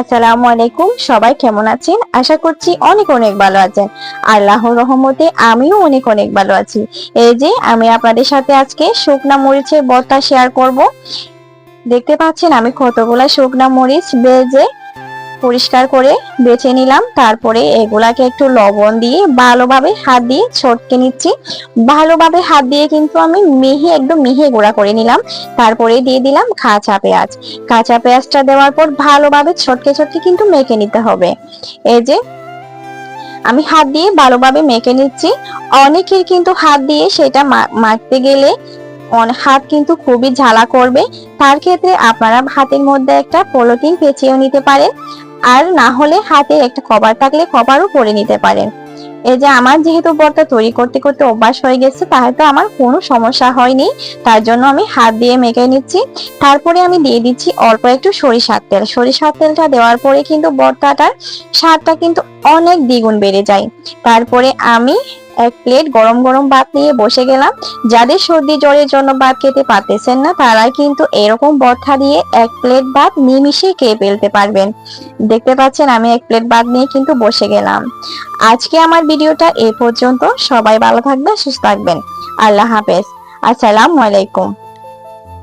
আসসালামু আলাইকুম, সবাই কেমন আছেন? আশা করছি অনেক অনেক ভালো আছেন। আল্লাহর রহমতে আমিও অনেক অনেক ভালো আছি। এই যে আমি আপনাদের সাথে আজকে শুকনা মরিচের বর্তা শেয়ার করব। দেখতে পাচ্ছেন আমি কতগুলা শুকনা মরিচ বেজে পরিষ্কার করে বেছে নিলাম। তারপরে এগুলাকে একটু লবণ দিয়ে ভালোভাবে হাত দিয়ে ছটকে নিচ্ছি। ভালোভাবে হাত দিয়ে কিন্তু আমি মিহি, একদম মিহি গুঁড়া করে নিলাম। তারপরে দিয়ে দিলাম কাঁচা পেঁয়াজ। কাঁচা পেঁয়াজটা দেওয়ার পর ভালোভাবে ছটকে ছটকে কিন্তু মেখে নিতে হবে। এই যে আমি হাত দিয়ে ভালোভাবে মেখে নিচ্ছি। অনেকের কিন্তু হাত দিয়ে সেটা মাখতে গেলে হাত কিন্তু খুবই ঝালা করবে। তার ক্ষেত্রে আপনারা হাতের মধ্যে একটা পলিথিন পেঁচিয়েও নিতে পারেন। আর না হলে হাতে একটা কভার থাকলে কভারও পরে নিতে পারেন। এই যে আমার যেহেতু বর্তা তৈরি করতে করতে অভ্যাস হয়ে গেছে, তাহলে আমার কোনো সমস্যা হয়নি। তার জন্য আমি হাত দিয়ে মেখে নিচ্ছি। তারপরে আমি দিয়ে দিচ্ছি অল্প একটু সরিষার তেল। সরিষার তেলটা দেওয়ার পরে কিন্তু ভর্তাটার স্বাদটা কিন্তু অনেক দ্বিগুণ বেড়ে যায়। তারপরে আমি এক প্লেট গরম গরম ভাত নিয়ে বসে গেলাম। যাদের সর্দি জ্বরের জন্য ভাত খেতে পারতেছেন না তারা কিন্তু এরকম ভর্তা দিয়ে এক প্লেট ভাত নিমিশে খেয়ে ফেলতে পারবেন। দেখতে পাচ্ছেন, আমি এক প্লেট ভাত নিয়ে কিন্তু বসে গেলাম। আজকে আমার ভিডিওটা এ পর্যন্ত। সবাই ভালো থাকবেন সুস্থ থাকবেন। আল্লাহ হাফেজ। আসসালামু আলাইকুম।